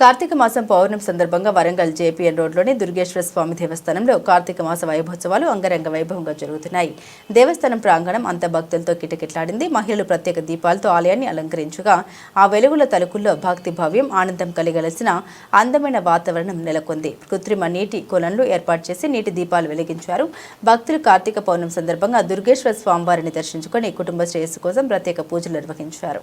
కార్తీక మాసం పౌర్ణం సందర్భంగా వరంగల్ జేపీఎన్ రోడ్లోని దుర్గేశ్వర స్వామి దేవస్థానంలో కార్తీక మాస వైభోత్సవాలు అంగరంగ వైభవంగా జరుగుతున్నాయి. దేవస్థానం ప్రాంగణం అంత భక్తులతో కిటకిట్లాడింది. మహిళలు ప్రత్యేక దీపాలతో ఆలయాన్ని అలంకరించగా ఆ వెలుగుల తలుకుల్లో భక్తి భావ్యం ఆనందం కలిగలసిన అందమైన వాతావరణం నెలకొంది. కృత్రిమ నీటి కొలన్లు ఏర్పాటు చేసి నీటి దీపాలు వెలిగించారు. భక్తులు కార్తీక పౌర్ణం సందర్భంగా దుర్గేశ్వర స్వామివారిని దర్శించుకొని కుటుంబ శ్రేయస్సు కోసం ప్రత్యేక పూజలు నిర్వహించారు.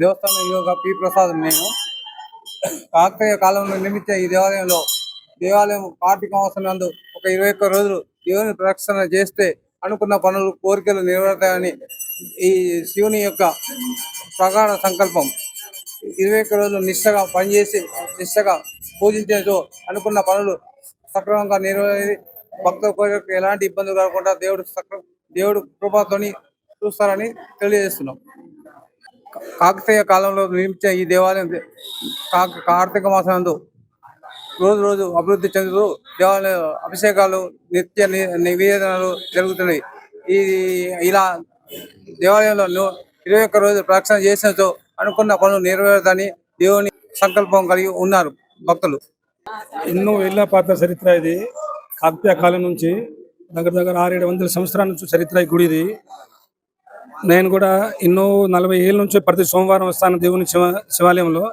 దేవస్థానం యోగ పి ప్రసాద్ నేను. కాకతీయ కాలంలో నిర్మించే ఈ దేవాలయంలో దేవాలయం కార్తీక మాసం నందు ఒక ఇరవై ఒక్క రోజులు దేవుని ప్రదక్షిణ చేస్తే అనుకున్న పనులు కోరికలు నెరవేరుతాయని ఈ శివుని యొక్క ప్రగాఢ సంకల్పం. ఇరవై ఒక్క రోజులు నిష్టగా పనిచేసి నిష్టగా పూజించేతో అనుకున్న పనులు సక్రమంగా నెరవేరి భక్తుల కోరికలకు ఎలాంటి ఇబ్బందులు కాకుండా దేవుడు సక్ర దేవుడు కృపతోని చూస్తారని తెలియజేస్తున్నాం. కాకతీయ కాలంలో నిర్మించే ఈ దేవాలయం కా- కార్తీక మాసంలో రోజు రోజు అభివృద్ధి చెందుతూ దేవాలయ అభిషేకాలు నిత్య నివేదనలు జరుగుతున్నాయి. ఈ ఇలా దేవాలయంలో ఇరవై ఒక్క రోజు ప్రదక్షిణ చేసినతో అనుకున్న పనులు నెరవేరుతని దేవుని సంకల్పం కలిగి ఉన్నారు. భక్తులు. ఎన్నో ఏళ్ళ పాత చరిత్ర ఇది. కాకతీయ కాలం నుంచి దగ్గర దగ్గర ఆరేడు వందల సంవత్సరాల నుంచి చరిత్ర ఈ గుడి ఇది. నేను కూడా ఎన్నో నలభై ఏళ్ళ నుంచి ప్రతి సోమవారం వస్తాను దేవుని శివ శివాలయంలో.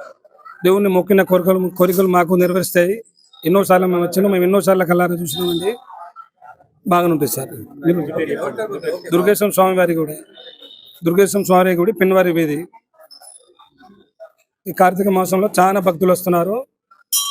దేవుణ్ణి మొక్కిన కోరికలు కోరికలు మాకు నెరవేరుస్తాయి. ఎన్నోసార్లు మేము వచ్చినాం మేము ఎన్నోసార్లు కల్లారా చూసినామండి. బాగానే ఉంటుంది సార్. దుర్గేశ్వరం స్వామి వారి గుడి. దుర్గేశ్వరం స్వామి గుడి పిన్వారి వీధి. ఈ కార్తీక మాసంలో చాలా భక్తులు వస్తున్నారు.